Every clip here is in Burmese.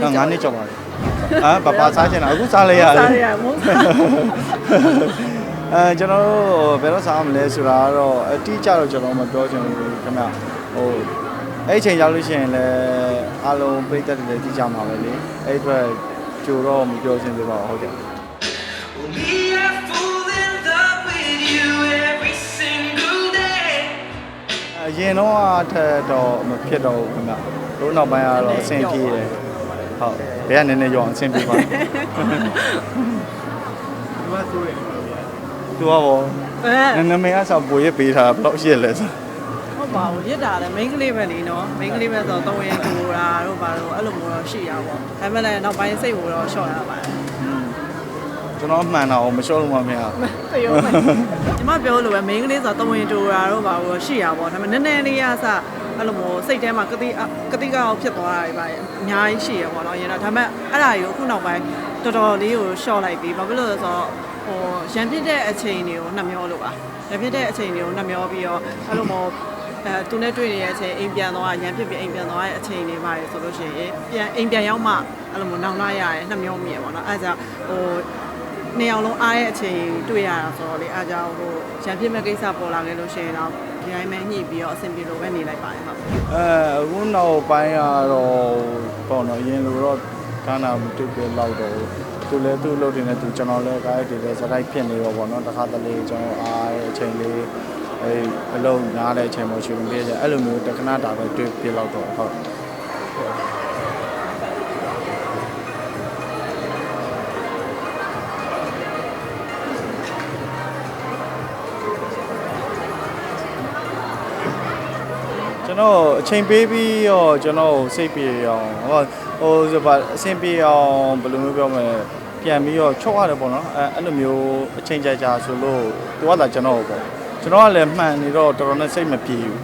နှစ်ငါးနှစ်ကျော်ပါလေအာပပစားချင်တာအခုစားလိုက်ရတယ်စားရမုန်းစားအဲကျွန်တော်တို့ဘယ်တော့စားမလဲဆိုတာကတော့အတိအကျတော့ကျွန်တော်မပြောချင်ဘူးခင်ဗျဟိုအဲ့ဒီအချိန်ရောက်လို့ရှိရင်လည်းအားလုံးပြည့်တက်တယ်လည်းသိကြမှာပဲလေအဲ့ဒီအတွက်ကြိုတော့မပြောချင်သေးပါဘူးဟုတ်ကဲ့ We are full in love with you every single day. အရင်တော့အထက်တော့မဖြစ်တော့ဘူးခင်ဗျ တို့နောက်ပိုင်းကတော့အဆင်ပြေတယ်ဟုတ်ဘယ်ကနည်းနည်းရောအောင်အဆင်ပြေပါသူကဆိုရသူကဘောအဲနည်းနည်းမင်းအဆောက်ပိုရပေးထားတာဘယ်လောက်ရှိရလဲဆိုဟုတ်ပါဘူးရစ်တာလည်း main ကလေးပဲလေနော် main ကလေးပဲဆိုတော့သုံးရင်ကိုတာတို့ပါတော့အဲ့လိုမျိုးတော့ရှိရပါဘောဒါပေမဲ့လည်းနောက်ပိုင်းစိတ်ကိုတော့ short ရပါတယ်ကျွန်တော်မှန်တာအောင်မလျှော့လို့မမရတရုံးမယ်ညီမပြောလို့ပဲ main ကလေးဆိုတော့သုံးရင်တိုတာတို့ပါတော့ရှိရပါဘောဒါပေမဲ့နည်းနည်းလေးရစ အဲ့လိုမျိုးစိတ်ထဲမှာကတိကတိကောက်ဖြစ်သွားတာတွေပါအများကြီးရှိရပါတော့ရင်တော့ဒါပေမဲ့အဲ့ဒါကြီးကိုအခုနောက်ပိုင်းတော်တော်လေးကို short လိုက်ပြီးဘာဖြစ်လို့လဲဆိုတော့ဟိုရန်ဖြစ်တဲ့အချိန်တွေကိုနှမျောလို့ပါရန်ဖြစ်တဲ့အချိန်တွေကိုနှမျောပြီးတော့အဲ့လိုမျိုးအဲသူနဲ့တွေ့နေတဲ့အချိန်အိမ်ပြန်သွားရန်ဖြစ်ပြီးအိမ်ပြန်သွားတဲ့အချိန်တွေပါတယ်ဆိုလို့ရှိရင်ပြန်အိမ်ပြန်ရောက်မှအဲ့လိုမျိုးနောင်လာရတယ်နှမျောမြင်ပါတော့အဲ့ဒါကြောင့်ဟို နှစ်ယောက်လုံးအားရဲ့အချိန်တွေ့ရတာဆိုတော့လေအားကြောင့်ဟိုရန်ဖြစ်မဲ့ကိစ္စပေါ်လာခဲ့လို့ရှိရင်တော့ဒီတိုင်းပဲညှိပြီးတော့အဆင်ပြေလို့ပဲနေလိုက်ပါတယ်ဟုတ်အဲအခုနောက်ပိုင်းကတော့ပေါ့နော်အရင်လိုတော့ခန္ဓာမတွေ့ပြလောက်တော့သူလည်းသူ့လုပ်တင်နေသူကျွန်တော်လည်းကားရိုက်တွေလည်းစတိုက်ဖြစ်နေတော့ပေါ့နော်တစ်ခါတလေကျွန်တော်အားရဲ့အချိန်လေးအဲအလုံးနားတဲ့အချိန်မှာရှင်ပြည့်ကြအဲ့လိုမျိုးတက္ကနာတာပဲတွေ့ပြလောက်တော့ဟုတ် ကျွန်တော်အချိန်ပေးပြီးတော့ကျွန်တော်စိတ်ပြေအောင်ဟောဟိုဆိုပါအဆင်ပြေအောင်ဘယ်လိုမျိုးပြောမလဲပြန်ပြီးတော့ချုပ်ရတယ်ပေါ့နော်အဲအဲ့လိုမျိုးအချိန်ကြာကြာဆိုလို့သူကသာကျွန်တော်ပေါ့ကျွန်တော်ကလည်းမှန်နေတော့တော်တော်နဲ့စိတ်မပြေဘူး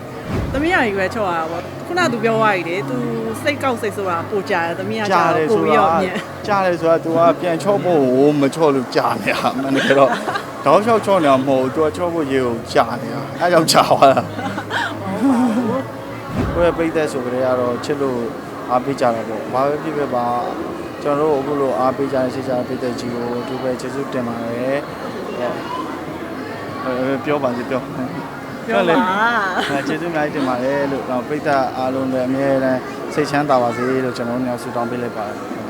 သမီးရရွယ်ချော့တာပေါ့ခုနကသူပြောသွားပြီလေသူစိတ်ကောက်စိတ်ဆိုတာပိုကြတယ်သမီးကကြားတယ်ပိုဆိုပြီးတော့တော့မြင်ကြားတယ်ဆိုတာ तू ကပြန်ချော့ဖို့ဟိုမချော့လို့ကြားနေတာမှန်တယ်တော့တောက်လျှောက်ချော့နေတာမဟုတ်ဘူး तू ကချော့ဖို့ရေကိုကြားနေတာအဲကြောင့်ကြားသွားတာ ကိုယ့်ရဲ့ပိတ်သက်ဆိုကြတဲ့ကတော့ချစ်လို့အားပေးကြတာပေါ့ဘာပဲဖြစ်ဖြစ်ပါကျွန်တော်တို့အခုလိုအားပေးကြတဲ့ချစ်ကြတဲ့ပိတ်သက်ကြီးကိုဒီပဲကျေးဇူးတင်ပါတယ်အဲအဲပြောပါစေပြောပြောပါအဲကျေးဇူးအများကြီးတင်ပါတယ်လို့တော့ပိတ်သက်အားလုံးလည်းအမြဲတမ်းစိတ်ချမ်းသာပါစေလို့ကျွန်တော်တို့ညဆုတောင်းပေးလိုက်ပါတယ်